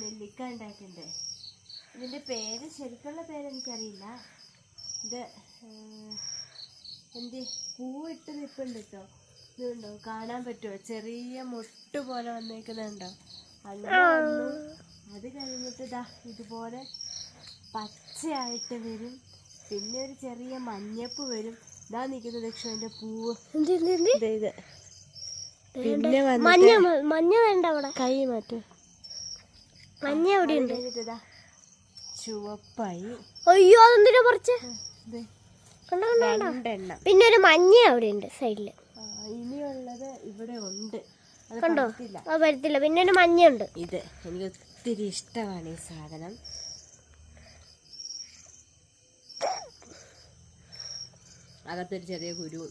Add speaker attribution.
Speaker 1: നെല്ലിക്ക ഉണ്ടായിട്ടുണ്ട് ഇതിന്റെ പേര് ശരിക്കുള്ള പേര് എനിക്കറിയില്ല. ഇത് എന്ത് പൂവിട്ട് നിൽപ്പുണ്ട് കേട്ടോ ഇതുണ്ടോ? കാണാൻ പറ്റുമോ? ചെറിയ മുട്ട് പോലെ വന്നേക്കുന്നുണ്ടോ? അങ്ങനെ വന്നു അത് കഴിഞ്ഞിട്ട് ഇതാ ഇതുപോലെ പച്ചയായിട്ട് വരും. പിന്നെ ഒരു ചെറിയ മഞ്ഞപ്പ് വരും. ഇതാ നിൽക്കുന്നത് ദക്ഷിണന്റെ പൂവ്? ഇത്. പിന്നെ
Speaker 2: മഞ്ഞ മഞ്ഞ വേണ്ട അവിടെ.
Speaker 1: കൈ മാറ്റും.
Speaker 2: മഞ്ഞ എവിടെ ഉണ്ട്
Speaker 1: ചുവപ്പായി.
Speaker 2: അയ്യോ അതെന്തിനാ കണ്ടോ പിന്നെ ഒരു മഞ്ഞ അവിടെ ഉണ്ട്
Speaker 1: സൈഡിൽ ഇനിയുള്ളത് ഇവിടെ ഉണ്ട്.
Speaker 2: കണ്ടോ? ആ വരത്തില്ല പിന്നെ ഒരു മഞ്ഞ ഉണ്ട്
Speaker 1: ഇത് എനിക്ക് ഒത്തിരി ഇഷ്ടമാണ് ഈ സാധനം. അകത്തൊരു ചെറിയ കുരു.